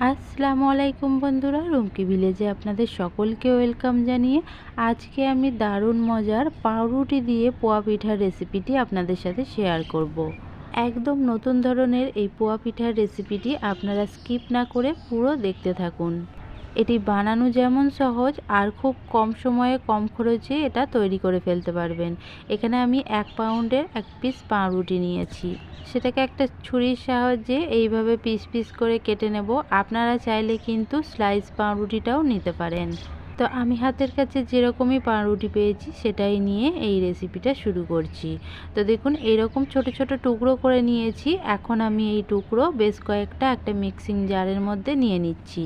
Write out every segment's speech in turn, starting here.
আসসালামু আলাইকুম বন্ধুরা, রুমকি ভিলেজে আপনাদের সকলকে ওয়েলকাম জানিয়ে আজকে আমি দারুণ মজার পাউরুটি দিয়ে পোয়া পিঠার রেসিপিটি আপনাদের সাথে শেয়ার করব। একদম নতুন ধরনের এই পোয়া পিঠার রেসিপিটি আপনারা স্কিপ না করে পুরো দেখতে থাকুন এটি বানানো যেমন সহজ আর খুব কম সময়ে কম খরচে এটা তৈরি করে ফেলতে পারবেন। এখানে আমি এক পাউন্ডের এক পিস পাউরুটি নিয়েছি। সেটাকে একটা ছুরির সাহায্যে এইভাবে পিস পিস করে কেটে নেব। আপনারা চাইলে কিন্তু স্লাইস পাউরুটিটাও নিতে পারেন। তো আমি হাতের কাছে যেরকমই পাউরুটি পেয়েছি, সেটাই নিয়ে এই রেসিপিটা শুরু করছি। তো দেখুন, এইরকম ছোট ছোট টুকরো করে নিয়েছি। এখন আমি এই টুকরো বেশ কয়েকটা একটা মিক্সিং জারের মধ্যে নিয়ে নিচ্ছি।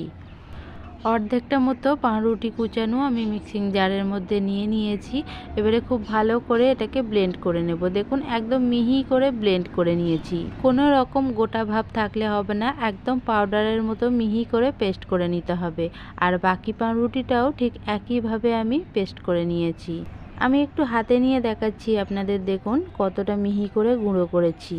অর্ধেকটা মতো পাউরুটি কুচানো আমি মিক্সিং জারের মধ্যে নিয়ে নিয়েছি। এবারে খুব ভালো করে এটাকে ব্লেন্ড করে নেব। দেখুন, একদম মিহি করে ব্লেন্ড করে নিয়েছি। কোনো রকম গোটা ভাব থাকলে হবে না, একদম পাউডারের মতো মিহি করে পেস্ট করে নিতে হবে। আর বাকি পাউরুটিটাও ঠিক একইভাবে আমি পেস্ট করে নিয়েছি। আমি একটু হাতে নিয়ে দেখাচ্ছি আপনাদের, দেখুন, কতটা মিহি করে গুঁড়ো করেছি।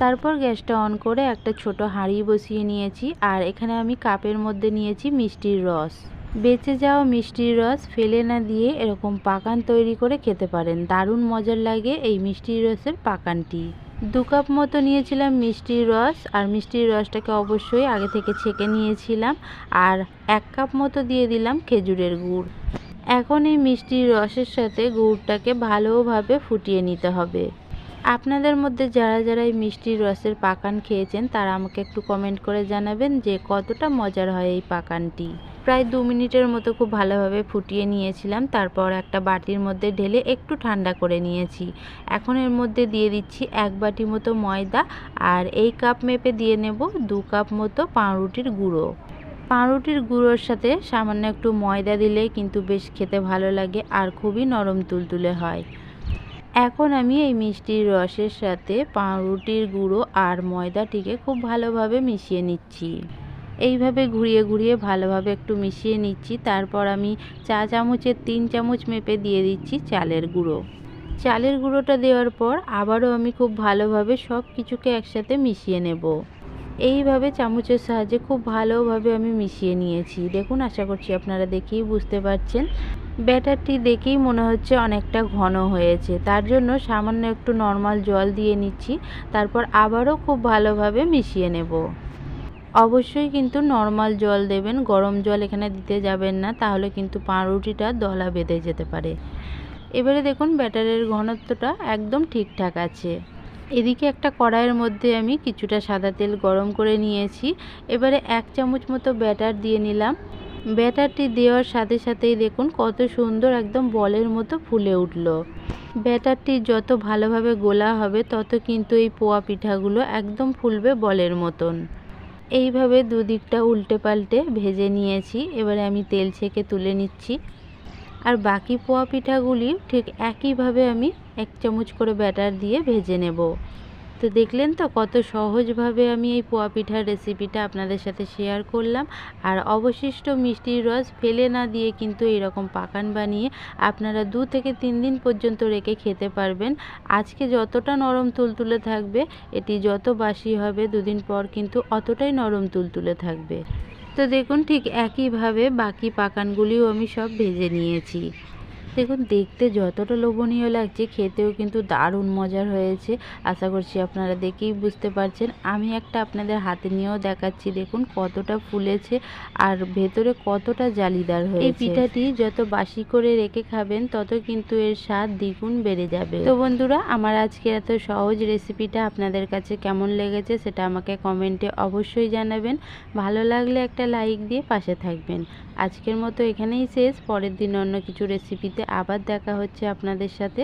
তারপর গ্যাসটা অন করে একটা ছোট হাঁড়ি বসিয়ে নিয়েছি, আর এখানে আমি কাপের মধ্যে নিয়েছি মিষ্টির রস। বেঁচে যাওয়া মিষ্টির রস ফেলে না দিয়ে এরকম পাকান তৈরি করে খেতে পারেন। দারুণ মজার লাগে এই মিষ্টির রসের পাকানটি। দু কাপ মতো নিয়েছিলাম মিষ্টির রস, আর মিষ্টির রসটাকে অবশ্যই আগে থেকে ছেঁকে নিয়েছিলাম, আর এক কাপ মতো দিয়ে দিলাম খেজুরের গুড়। এখন এই মিষ্টির রসের সাথে গুড়টাকে ভালোভাবে ফুটিয়ে নিতে হবে। আপনাদের মধ্যে যারা যারা এই মিষ্টির রসের পাকান খেয়েছেন, তারা আমাকে একটু কমেন্ট করে জানাবেন যে কতটা মজার হয় এই পাকানটি। প্রায় দু মিনিটের মতো খুব ভালোভাবে ফুটিয়ে নিয়েছিলাম, তারপর একটা বাটির মধ্যে ঢেলে একটু ঠান্ডা করে নিয়েছি। এখন এর মধ্যে দিয়ে দিচ্ছি এক বাটি মতো ময়দা আর এই কাপ মেপে দিয়ে নেব দু কাপ মতো পাউরুটির গুঁড়ো। পাউরুটির গুঁড়োর সাথে সামান্য একটু ময়দা দিলে কিন্তু বেশ খেতে ভালো লাগে আর খুবই নরম তুলতুলে হয়। এখন আমি এই মিষ্টির রসের সাথে পাউরুটির গুঁড়ো আর ময়দাটিকে খুব ভালোভাবে মিশিয়ে নিচ্ছি। এইভাবে ঘুরিয়ে ঘুরিয়ে ভালোভাবে একটু মিশিয়ে নিচ্ছি। তারপর আমি চা চামচের তিন চামচ মেপে দিয়ে দিচ্ছি চালের গুঁড়ো। চালের গুঁড়োটা দেওয়ার পর আবারও আমি খুব ভালোভাবে সব কিছুকে একসাথে মিশিয়ে নেব। এইভাবে চামচের সাহায্যে খুব ভালোভাবে আমি মিশিয়ে নিয়েছি। দেখুন, আশা করছি আপনারা দেখেই বুঝতে পারছেন। ব্যাটারটি দেখেই মনে হচ্ছে অনেকটা ঘন হয়েছে। তার জন্য সামান্য একটু নর্মাল জল দিয়ে নিচ্ছি, তারপর আবারও খুব ভালোভাবে মিশিয়ে নেব। অবশ্যই কিন্তু নর্মাল জল দেবেন, গরম জল এখানে দিতে যাবেন না, তাহলে কিন্তু পাউরুটিটা দলা বেঁধে যেতে পারে। এবারে দেখুন ব্যাটারের ঘনত্বটা একদম ঠিকঠাক আছে। এদিকে একটা কড়াইয়ের মধ্যে আমি কিছুটা সাদা তেল গরম করে নিয়েছি। এবারে এক চামচ মতো ব্যাটার দিয়ে নিলাম। ব্যাটারটি দেওয়ার সাথে সাথেই দেখুন কত সুন্দর একদম বলের মতো ফুলে উঠল। ব্যাটারটি যত ভালোভাবে গোলা হবে, তত কিন্তু এই পোয়া পিঠাগুলো একদম ফুলবে বলের মতন। এইভাবে দুদিকটা উল্টে পাল্টে ভেজে নিয়েছি। এবারে আমি তেল ছেঁকে তুলে নিচ্ছি। আর বাকি পোয়া পিঠাগুলি ঠিক একইভাবে আমি এক চামচ করে ব্যাটার দিয়ে ভেজে নেব। তো দেখলেন তো কত সহজভাবে আমি এই পোয়া পিঠার রেসিপিটা আপনাদের সাথে শেয়ার করলাম। আর অবশিষ্ট মিষ্টির রস ফেলে না দিয়ে কিন্তু এরকম পাকান বানিয়ে আপনারা দু থেকে তিন দিন পর্যন্ত রেখে খেতে পারবেন। আজকে যতটা নরম তুলতুলে থাকবে, এটি যত বাসি হবে দুদিন পর কিন্তু অতটাই নরম তুলতুলে থাকবে। তো দেখুন ঠিক একইভাবে বাকি পাকানগুলিও আমি সব ভেজে নিয়েছি। দেখুন দেখতে যতটা লোভনীয় লাগছে খেতেও কিন্তু দারুণ মজার হয়েছে। আশা করছি আপনারা দেখেই বুঝতে পারছেন। আমি একটা আপনাদের হাতে নিয়েও দেখাচ্ছি দেখুন কতটা ফুলেছে আর ভেতরে কতটা জালিদার হয়েছে। এই পিঠাটি যত বাসি করে রেখে খাবেন তত কিন্তু এর স্বাদ দ্বিগুণ বেড়ে যাবে। তো বন্ধুরা আমার আজকে এত সহজ রেসিপিটা আপনাদের কাছে কেমন লেগেছে সেটা আমাকে কমেন্টে অবশ্যই জানাবেন। ভালো লাগলে একটা লাইক দিয়ে পাশে থাকবেন। আজকের মতো এখানেই শেষ। পরের দিন অন্য কিছু রেসিপিতে আবার দেখা হচ্ছে আপনাদের সাথে।